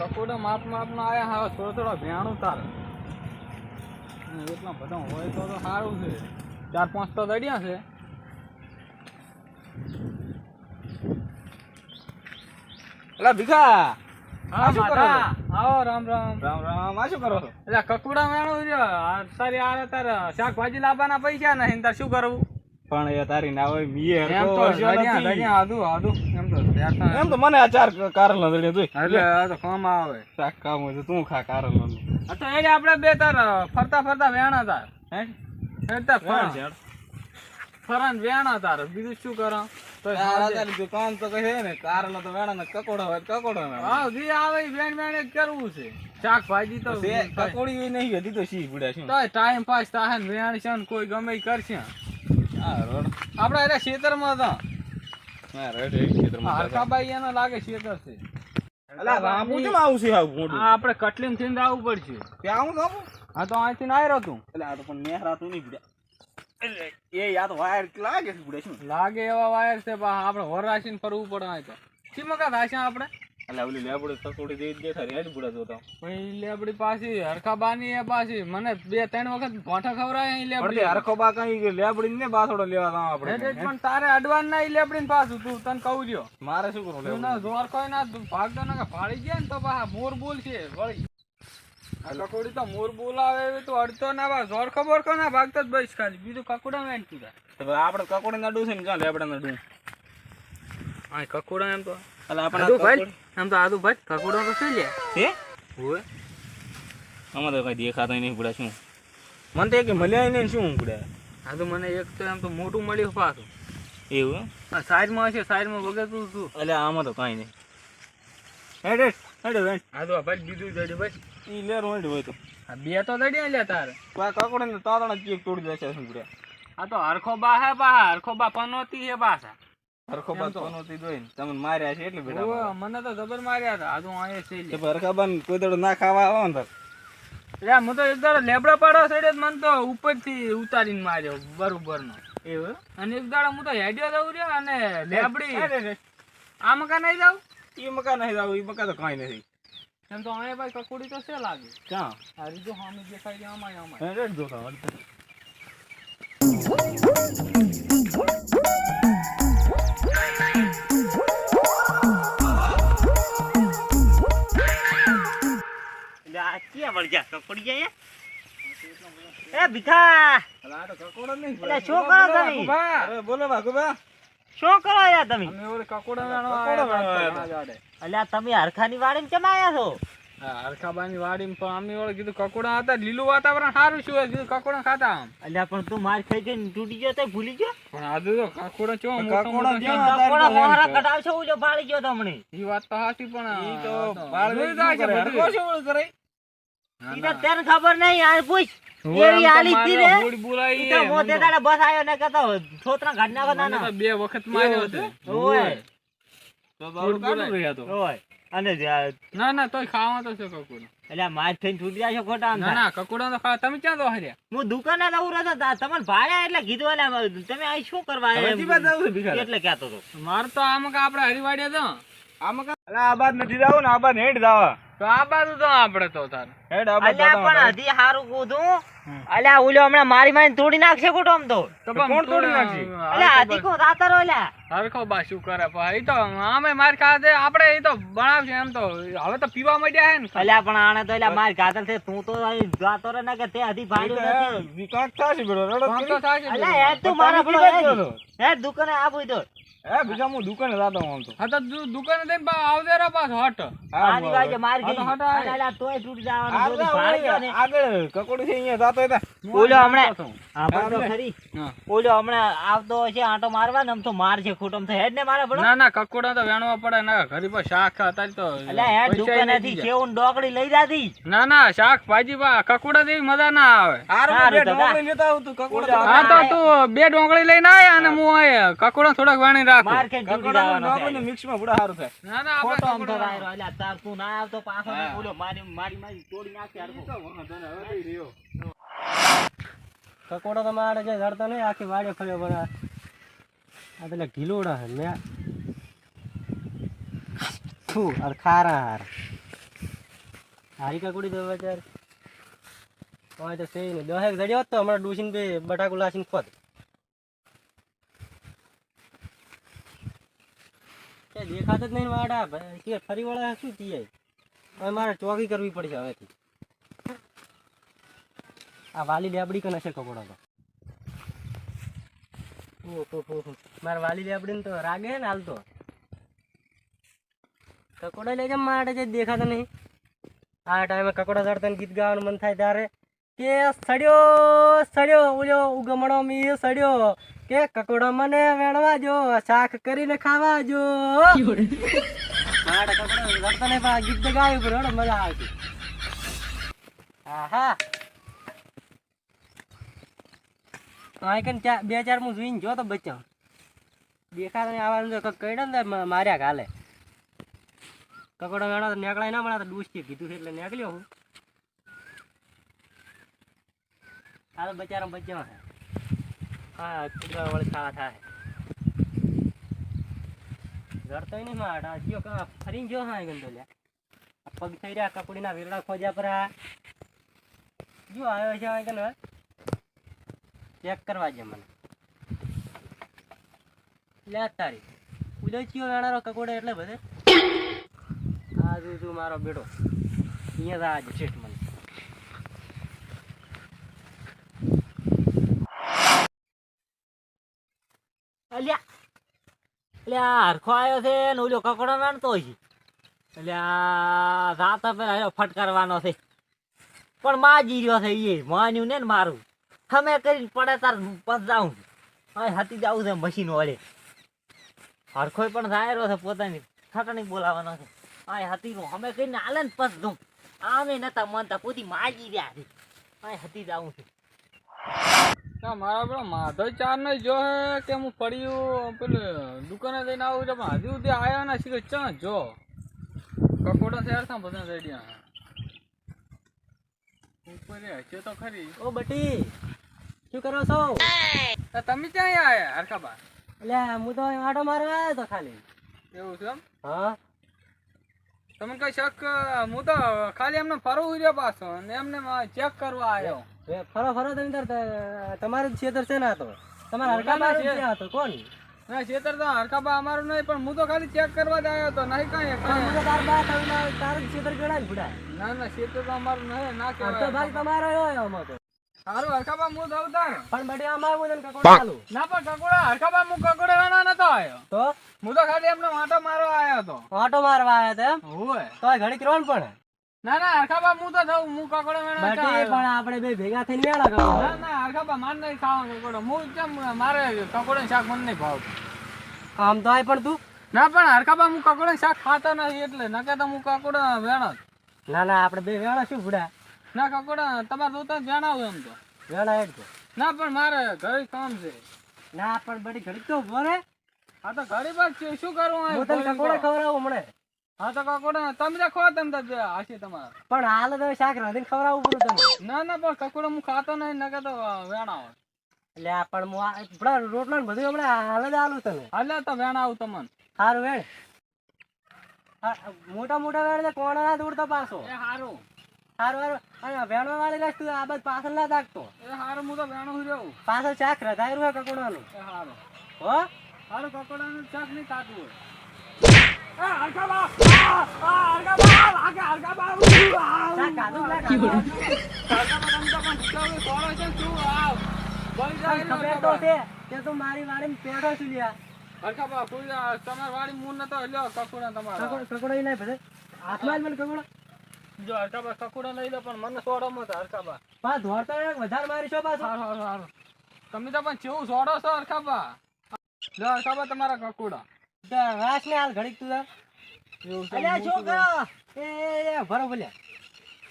કકોડા માપ માપના આયા હા થોડો થોડો ભેણું તારે. એટલા બધા હોય તો સારું છે. ચાર પાંચ તો દડિયા છે. એલા ભીખા આવો રામ રામ. રામ રામ આ શું કરો છો? એટલે કકુડા છે. તારી આ તારે શાકભાજી લાવવાના પૈસા નહીં તાર શું કરવું? પણ એ તારી ના હોય મી એમ તો આદુ આદુ. એમ તો એમ તો મને આ ચાર કારણ લડે જોઈ. એટલે આ તો કામ આવે. શાક કામ હોય તો તું ખા કારણ આ તો એને આપણે બે તાર ફરતા ફરતા વેણા તાર. હે? ફરતા કોણ ફરણ. ફરણ વેણા તાર. બીજું શું કરો? તો દુકાન તો કહે ને કારેલા તો વેણા ને કકોડા હોય કકોડો હા જે આવે વેણ વેણ જ કરવું છે. શાકભાજી તો કકોડી નહીં હતી તો શી પડ્યા છે. તો ટાઈમ પાસ ને વેણ છે ને કોઈ ગમે કરશે. આપણે એટલે ખેતરમાં હતા. એનો લાગે ખેતર છે. રામુ કેમ આવું છે આવું મોટું આ આપણે કટલીમ થઈને આવવું પડશે. ત્યાં આવું હા તો અહીંથી ના આવ્યો તું. એટલે આ તો પણ નેહરાતું નહીં પડ્યા એટલે એ યા તો વાયર લાગે શું? લાગે એવા વાયર છે પણ આપણે વરાશીને ફરવું પડે અહીં તો. શીમકા થાશે આપણે? એટલે ઓલી લેબડી કકોડી દઈ દે તારી હેડ બુડા જોતા લેબડી પાછી હરખાબાની એ પાછી. મને બે ત્રણ વખત ભોંઠા અહીં લેબડી. હરખો બા કઈ લેબડી ને બાથોડો લેવા તા આપણે પણ તારે અડવાન ના લેબડી પાછું. તું તને કહું રહ્યો મારે શું તું લેબડી ના જોર કોઈ ના ભાગતો ના ફાડી ગયા ને તો પાછા મોર બોલ છે વળી. કકોડી તો મોર બોલાવે એવી તો અડતો ના બા જોર ખબર કો ના ભાગતો જ બસ ખાલી. બીજું કકોડા વેણ તું આપણે કકોડી ના ડૂસે ને ક્યાં લેબડા ના ડૂ? હા કકોડા એમ તો એટલે આપણે આદુ ભાઈ? એમ તો આદુ ભાઈ કકોડા તો શું લે? હે? હોય આમાં તો કઈ દેખાતા નહીં પડે શું? મને તો એક મળ્યા નહીં શું પડે આ તો મને એક તો એમ તો મોટું મળ્યું પાછું. એવું? આ સાઈડમાં હશે સાઈડમાં વગર તું. તું એટલે આમાં તો કાંઈ નહીં. હેડ હેડ આ તો ભાઈ બીજું જડ્યું ભાઈ. ઈ લેર હેડ હોય તો. આ બે તો દડિયા લે તારે. આ કકોડી ને તાતણા ચીક તોડી દેશે શું પડે આ તો હરખો બા હે બા હરખો બા પનોતી હે પાછા. હરખો બા પનોતી દોઈ તમને માર્યા છે એટલે બેટા ઓવે, મને તો જબર માર્યા હતા. આ તો છે કે હરખા કોઈ દડો ના ખાવા આવો ને તાર હું તો એક દાડો લેબડા પાડો સડ્યો મને તો ઉપરથી ઉતારીને માર્યો બરોબર નો એવું? અને એક દાડો હું તો હેડ્યો જઉં રહ્યો અને લેબડી. હેડ હેડ આ મકા નહીં જાવ એ મકા નહીં જાવ એ મકા તો કાંઈ નથી. એમ તો અહીંયા ભાઈ કકોડી તો છે લાગે. ક્યાં? આ રીતો સામે દેખાય આમાં આમાં હેડ હેડ આ ક્યાં વળી જાય એ ભીખા! અલા, આ તો કકોડો નહીં એટલે શું કરો તમે? અરે બોલો બાકુબા શું કરો યાર તમે? અમે ઓલે કકોડા વેણો કકોડા વેણવા આયા આવ્યા હતા. જાડે. એટલે આ તમે હરખાની વાડીમાં કેમ આયા છો? હરખાબાની વાડીમાં પણ અમે ઓલે કીધું કકોડા હતા. લીલું વાતાવરણ સારું શું હોય કીધું કકોડા ખાતા આમ. એટલે પણ તું માર ખાઈ ગઈ તૂટી ગયો તો ભૂલી ગયો? પણ આજુ તો કકોડા ચો કકોડા છે. મોહરા ફાળી ગયો તમને. ઈ વાત તો સાચી પણ ઈ તો બાળ જાય છે બધું. શું કરે? ના, ઈ તો ના. તને ખબર નહીં યાર પૂછ. એવી આલી હતી રે? તો મોતે મને બસ આયો ને કતો છોતરા ઘાટ કતા ના બે વખત માર્યો હતો. ઓય. તો તો ઓલું કાઢું રહ્યા તો ઓય. અને ના ના તોય ખાવા તો છે કકુડો એટલે માર થઈને છૂટી જાય છે ખોટા ના ના કકુડો તો ખાવા તમે ક્યાં તો હર્યા? હું દુકાને જવું રહ્યો તો તમને ભાડ્યા એટલે કીધું એટલે તમે અહીં શું કરવા? એટલે કહેતો હતો. મારે તો આમ કે આપણે હરિવાડિયા તો આમાં કા- અલા, આ બાદ નથી જાવું ને આ બાદ હેડ જાવા. તો આ બાજુ તો આપણે તો તાર. હેડ આ જાતા પણ હજી હારું કૂધું. અલ્યા ઓલો હમણાં મારી મારી તોડી નાખશે કુટો આમ તો. તો કોણ તોડી નાખશે? અલ્યા હરખો કો રાતરો અલ્યા? હરખો બા શું કરે ભાઈ તો આમે માર ખાધે આપણે એ તો બનાવશે એમ તો. હવે તો પીવા માંડ્યા હે ને અલ્યા પણ આને તો અલ્યા માર ગાતર છે તું તો અહીં જાતો રે ને કે તે હજી ભાડું નથી. વિકાસ થાશે બરો રડો તો થાશે અલ્યા હેડ તું મારા તમે હે દુકાને આપું તો હે બીજા હું દુકાને જાતો હું આમ તો. હા તો દુકાને જઈને પા આવજે રે પાછો હટ. હા, આની હું માર ગઈ હટ આલા તોય તૂટી જવાનું આગળ કકોડી છે અહીંયા જાતો હતા ઓલો હમણાં. હા, તો ખરી. ઓલો હમણાં આવતો હશે આંટો મારવા ને આમ તો માર છે ખોટો તો હેડ ને મારે પડો ના ના કકોડા તો વેણવા પડે ના ઘરી પર શાક અત્યારે તો અલ્યા હેડ પૈસાય દુકાનેથી નથી ડોકડી લઈ જાતી. ના ના શાક ભાજી બા કકોડા જેવી મજા ના આવે. હારું હારું બે તો લેતા આવું તું કકોડા હા તો તું બે ડોંગળી લઈને આય અને હું. આય. કકોડા થોડાક વાણી રાખું. માર કકોડા મિક્સમાં બુડા હારું થાય. ના ના ખોટો આમ તો. તાર ના આવતો પાછો. ઓલો મારી મારી મારી તોડી નાખે હરખું. કકોડો તો મારે જે જડતો નહીં, આખી વાડે ફર્યો પણ આ પેલા ઢીલોડા છે, મેં થુ અર ખારા હાર. હારી કકડી તો બચાર હવે તો છે ને દહેક જડ્યો તો હમણાં ડૂસીને બટાકુ લાસીને કે દેખાત જ નહીં વાડા. ફરી વાળા શું થયા? હવે મારે ચોકી કરવી પડશે હવેથી. આ વાલી લેબડી કે છે કપડો તો? મારે વાલી લેબડીને તો રાગે ને હાલતો કકોડો લઈ જામ મારા જે દેખાતો નહીં. આ ટાઈમે કકોડા ચડતા ગીત ગાવાનું મન થાય ત્યારે કે સડ્યો સડ્યો ઓલ્યો ઉગમણો મી સડ્યો. કે કકોડો મને વેણવા જો શાક કરીને ખાવા જો મારા કકોડો ચડતા નહીં, પણ ગીત ગાયું પર મજા આવતી. આહા. અહીં કન ચા બે ચાર હું જોઈને જો તો બચ્ચા દેખાતા નહીં આવવાનું તો કઈ ને માર્યા કાલે કકોડો મેળો તો નીકળાય ના મળે, તો ડૂસી કીધું છે એટલે નીકળ્યો હું. કાલે તો બચારા હે છે. હા કુદરા વળી ખાવા થાય. જડતો નહીં માટ જીઓ કા ફરીને જો હા ગંદો લ્યા પગ થઈ રહ્યા, કપડીના વેરડા ખોજ્યા પર. જો આવ્યો છે આ કને ચેક કરવા જે મને. લે તારી. ઉદયચીઓ વેણારો કકોડે એટલે બધે. આ જો જો મારો બેટો અહીંયા જ આજ શેઠ મને. અલ્યા. અલ્યા હરખો આવ્યો છે ને ઓલો કકડો વેણતો છે અલ્યા રાત પેલા ફટકારવાનો છે. પણ માં રહ્યો છે એ માન્યું ને મારું. તમે કરીને પડે તાર પસ જાઉં હવે હાથી જાવું છે મશીન વળે. હરખોય પણ જાયરો છે પોતાની ખટણી બોલાવાનો છે. હા હાથી નું અમે કરીને હાલે ને પસ દઉં આમે નતા મનતા પોતી માગી રહ્યા છે. હા હાથી જાઉં છું. મારા પેલો માધવ ચાર ને જો હે કે હું પડ્યું પેલું દુકાને જઈને આવું છે પણ હજુ સુધી આવ્યો ને શીખે ચા જો? કકોડા શહેર થા બધા રેડિયા ઉપર હશે તો ખરી. ઓ બટી. શું કરો છો? તમે ક્યાં આયા હરખાબા એટલે હું તો આટો મારવા આવ્યો તો ખાલી. એવું છે એમ? હા. તમે કઈ શક હું તો ખાલી એમને ફરવું રહ્યો પાછો અને એમને ચેક કરવા આવ્યો ફરો ફરો તમે તાર ત- તમારું જ ખેતર છે ના તો. તમારા જ છે. હતો કોણ? ના ખેતર તો હરખાબા અમારું નહીં પણ હું તો ખાલી ચેક કરવા જ આવ્યો હતો નહીં કઈ તો તાર બા તારું તારું જ ખેતર ગણાય ભૂડા. ના ના ખેતર તો અમારું નહીં ના અડધો ભાગ કહેવાય. તમારો હોય આમાં સારું હરખાબા હું દઉં પણ બટી તને કકોડ ચાલુ. ના પણ કકોડા હરખાબા હું કકોડે વેણા નતો આવ્યો તો? હું તો ખાલી એમનો વાંટો મારવા આવ્યો હતો. આટો મારવા આવ્યા હતા એમ? હોય તો ઘડી કરવાનું પણ. ના ના હરખાબા હું તો જાઉં હું કકોડે વેણા નતો બટી પણ આપણે બે ભેગા થઈને મેળા કરો ના ના હરખાબા માર નહીં ખાવાનું કકોડો. હું કેમ મારે કકોડે શાક મને નહીં ભાવ. આમ તો આય પણ તું? ના પણ હરખાબા હું કકોડે શાક ખાતો નથી એટલે નકે તો હું કકડો વેણા જ. ના ના આપણે બે વેણો શું ભૂડા? ના કકોડા તમારે જોતા જ વેણાવું એમ તો. વેળા તો. ના પણ મારે ઘરે કામ છે. ના પણ બડી ઘડી તો ઊભો રે હા તો ઘરે બસ છે, શું કરું હું તને કકોડા ખવડાવું હમણે હા તો કકોડા તમે તો ખો તમે તો હાશે તમારે. પણ હાલ તો શાક રાંધીને ખવડાવવું પડે તને. ના ના પણ કકોડા હું ખાતો નહીં નકે તો વેણાવો એટલે આ પણ હું આપણા રોટલા બધું હમણાં હાલ જ આલું તને. હાલે તો વેણાવું તમને. સારું વેણ. મોટા મોટા વેણ કોણ ના દોડતો પાછો? એ હારું સારું અને વેણવા વાળી રાખ તું આ બાજુ પાછળ ના દાખતો એ હારું હું તો વેણું રહ્યું પાછળ ચાક રધાયું હોય કકોડાનું એ હારું હો હારું કકોડાનું નહીં એ હરખાબા! આ! આ હરખાબા! લાગે હરખાબા! આ! શાક ખાધું કે ના તો પણ ભૂખ્યા હોય, છે, શું? આ! બળી જાય ખબર તો છે તું મારી વાડીમાં પેઢો છું લ્યા હરખાબા, કોઈ આ તમારી વાડી મૂળ નતો લ્યો કકોડા તમારા કકોડા કકોડો નહીં ભલે હાથમાં મને કકોડો જો હરકાબા કકુડા લઈ લો પણ મને સોડો મત હરકાબા પા ધોરતો એક વધારે મારી છો? પાછો સારું સારું સારું તમે તો પણ કેવું સોડો છો હરકાબા લો હરકાબા તમારા કકુડા. તે વાસ ને હાલ ઘડીક તું. અલ્યા હું શું શું કરો એ ભરો ભલે.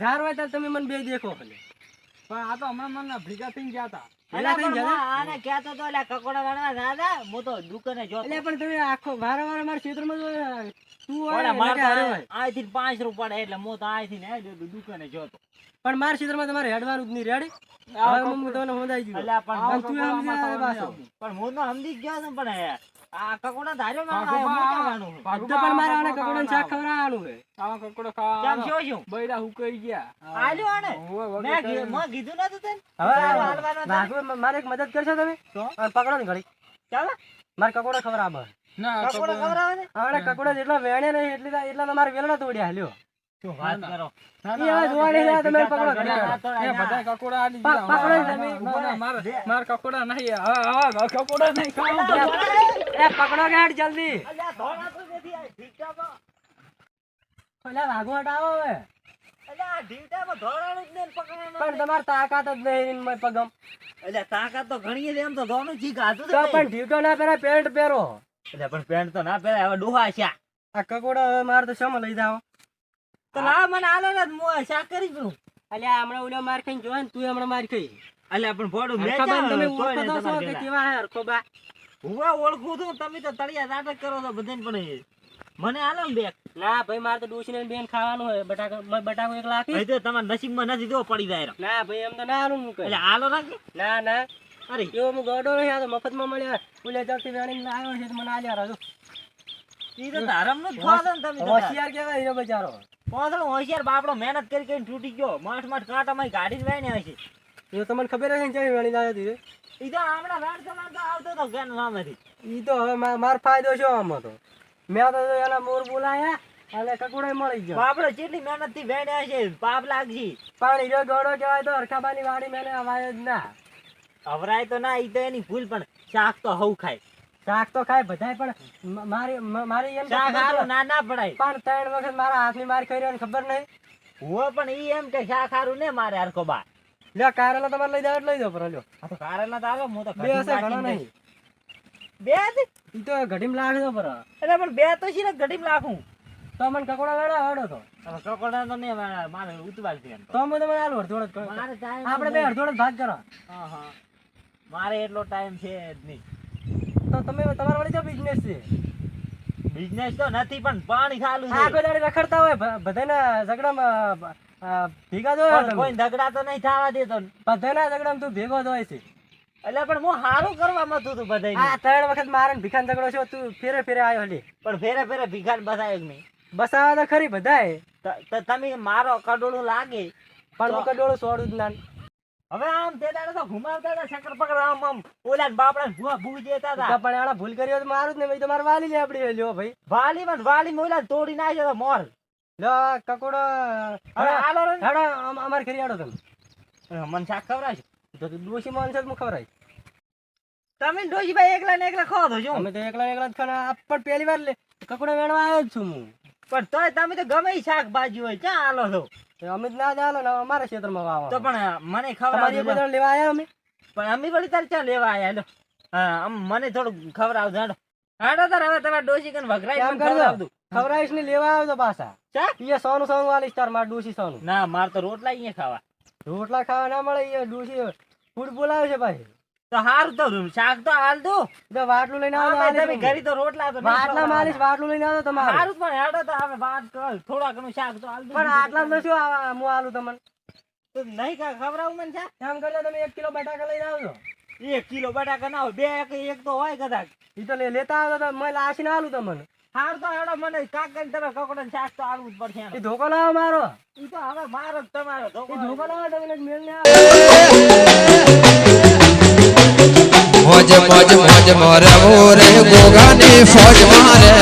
ઝાર હોય ત્યારે તમે મને બે દેખો ભલે. પણ આ તો હમણાં મને ભેગા થઈને ગયા હતા ભેગા થઈને પણ આને કહેતો તો એટલે કકોડા વેણવા દાદા હું તો દુકાને એટલે પણ તમે આખો વારે વારે મારા ક્ષેત્રમાં જો તું ઓલા મારે. અહીંથી પાંચ રૂપિયા એટલે હું તો અહીંથી ને દુકાને જોતો. પણ મારા ક્ષેત્રમાં તમારે હેડવાનું જ નહીં રેડી. હવે હું તમને સમજાઈ ગયું. અલ્યા પણ પણ તું સમજી પણ હું તો સમજી જ ગયો છું પણ આ કકોડા ધાર્યો પણ મારે આને પા- શાક ખવડાવવાનું છે આવા કકોડો કેમ ખાવા શું શું? બૈરા ગયા આલ્યો આને? મેં કરીને. કીધું નતું તને? હવે હાલવાનો મારે એક મદદ કરશો તમે પકડો ને ઘડી ચાલો. મારે કકોડા ખવડાવો ના કકોડા કકોડો- ખવડાવો ને? હવે કકોડા જેટલા વેણે નહીં એટલે એટલા તમારે વેલણા તોડ્યા હાલ્યો પકડો જલ્દી. પેલા વાઘો હટાવો હવે. પણ તમારે તાકાત જ નહીં પગમ. અલ્યા, તાકાત તો ઘણી એમ તો ધોળું જી હાથું પણ ઢીવટો ના પહેરાય પેન્ટ પહેરો. એટલે પણ પેન્ટ તો ના પહેરાય, હવે ડોહા છે આ કકોડા હવે મારે તો શમ લઈ જાઓ? તો લાવ મને આલો ને, હું શાક કરી દઉં. અલ્યા હમણાં ઓલો માર ખાઈને જોવે ને તું હમણાં માર ખાઈ. અલ્યા, પણ ભોળું મેં તમે ઓળખો છો કે કેવા હે હરખોબા હું ઓળખું છું તમે તો તળિયા નાટક કરો છો બધાને પણ મને આલો ને ના ભાઈ મારે તો ને બેન ખાવાનું હોય. બટાકા બટાકો એક લાખી. તો તમારા નસીબમાં નથી તો પડી જાય ના ભાઈ એમ તો ના આલું એટલે આલો નાખી ના ના. અરે. એવો હું ગોડો નહીં આ તો મફતમાં મળ્યા. ઓલે વેણીને આવ્યો છે મને આલ્યા રાજો ઈ તો ધરમનું નું તમે હોશિયાર કેવાય બચારો હોશિયાર બાપડો મહેનત કરી કરીને તૂટી ગયો. માઠ માઠ હશે. એ તમને ખબર હશે ને ચેવી વેણી ઈ તો હમણાં આવતો તો. ઈ તો હવે મા- માર ફાયદો છે આમાં તો મેં તો એના મોર બોલાયા અને કકુડાય મળી ગયો. બાપડો કેટલી મહેનતથી વેણ્યા છે પાપ લાગશે. પણ હીરો ગોળો કહેવાય તો હરખાબાની વાડી મેને અવાય જ ના. અવરાય તો ના ઈ તો એની ભૂલ પણ શાક તો હવ ખાય. શાક તો ખાય બધાય પણ મારી મારી એમ શાક હારું ના ના પડાય. પણ ત્રણ વખત મારા હાથની માર રહ્યો ખબર નહીં? હુઓ પણ ઈ એમ કે શાક હારું ને મારે હરખો બા લ્યો કારેલા તમારે લઈ જાવ એટલે લઈ જાવ પર લ્યો. આ તો કારેલા તો આવે હું તો બે હશે ઘણો નહીં. બે? ઈ તો ઘડીમાં લાગજો પર એટલે પણ બે તો છે ને ઘડીમાં લાખું તો મને કકોડા વેડા હડો તો કકોડા તો નહીં મારે ઉતવાલ છે તો. હું તમને આલુ હરધોડ. આપણે બે હરધોડ ભાગ કરો. હા, હા. મારે એટલો ટાઈમ છે જ નહીં. તો તમે તમારા વળી જો બિઝનેસ છે? બિઝનેસ તો નથી પણ પાણી ચાલુ છે. કોઈ દાડે રખડતા હોય બધાના ઝઘડામાં ભેગા જ હોય કોઈ ઝઘડા તો નહીં થવા દેતો બધાના ઝઘડામાં તું ભેગો જ હોય છે. એટલે પણ હું સારું કરવા મતું તું બધાયને. આ ત્રણ વખત મારે ભીખાન ઝઘડો છે તું ફેરે ફેરે આવ્યો લે પણ ફેરે ફેરે ભીખાન બસાયો જ નહીં. બસાવા તો ખરી બધાય. તમે મારો કડોળું લાગે. પણ હું કડોળું છોડું જ ના. હવે આમ તે દાડે તો ઘુમાવતા હતા શક્કર પકડ આમ આમ ઓલા બાપડા ને ભૂવા ભૂ દેતા હતા. પણ એના ભૂલ કરી તો મારું જ ને ભાઈ તમારે વાલી લે આપડી લ્યો ભાઈ. વાલી પણ વાલી ઓલા તોડી નાખ્યો તો મોર લો કકોડો. હવે આલો રે. ને. હેડો અમ- અમારે ઘરે આડો તમે. મન શાક ખવરાય તો તું ડોશી માનશે તો હું ખવડાવીશ. તમે ડોશીભાઈ એકલા ને એકલા તો શું અમે તો એકલા એકલા જ ખાના પણ પહેલી વાર લે. કકોડો વેણવા આવ્યો છું હું. પણ તોય તમે તો ગમે શાકભાજી હોય ક્યાં આલો છો? તો અમે જ ના જાણો ને અમારા ક્ષેત્રમાં વાવો તો પણ મને ખબર ખવડાવજો બધા લેવા આવ્યા અમે? પણ અમે વળી તારે ક્યાં લેવા આયા? હેલો. હા આમ મને થોડું ખવડાવજો હાડો. હાડો તાર હવે તમારે ડોસી કન વઘરાઈ કામ કરજો? ખવરાઈશ ને લેવા આવજો તો પાછા. ચા? એ સોનું સોનું વાલીશ તાર માર ડોસી સોનું. ના માર તો રોટલા અહીંયા ખાવા. રોટલા ખાવા ના મળે એ ડોસી ફૂડ બોલાવે છે ભાઈ. તો હારું તો શાક તો હાલ દો. તો વાટલું લઈને આવો તમે. ઘરે તો રોટલા તો વાટલા લઈને આવો તમારે. હારું પણ હેડો તો હવે વાત કર. થોડા ઘણું શાક તો હાલ દો. પણ આટલામાં શું હું આલું તમને? તો નહીં કા ખવડાવું મને શાક? એમ કરજો તમે એક કિલો બટાકા લઈને આવજો. એક કિલો બટાકા ના હોય બે એક એક તો હોય કદાચ. એ તો લેતા આવજો તો મેં લાશીને આલું તમને. હાર તો હેડો મને કાકા તમે કકોડા શાક તો આલવું જ પડશે એ ધોકો લાવો મારો. ઈ તો હવે મારો તમારો ધોકો ધોકો લાવો. તમને મેળ ને મોજ મોજ મોજ મોર મોરે ગોગાની ફોજ મારે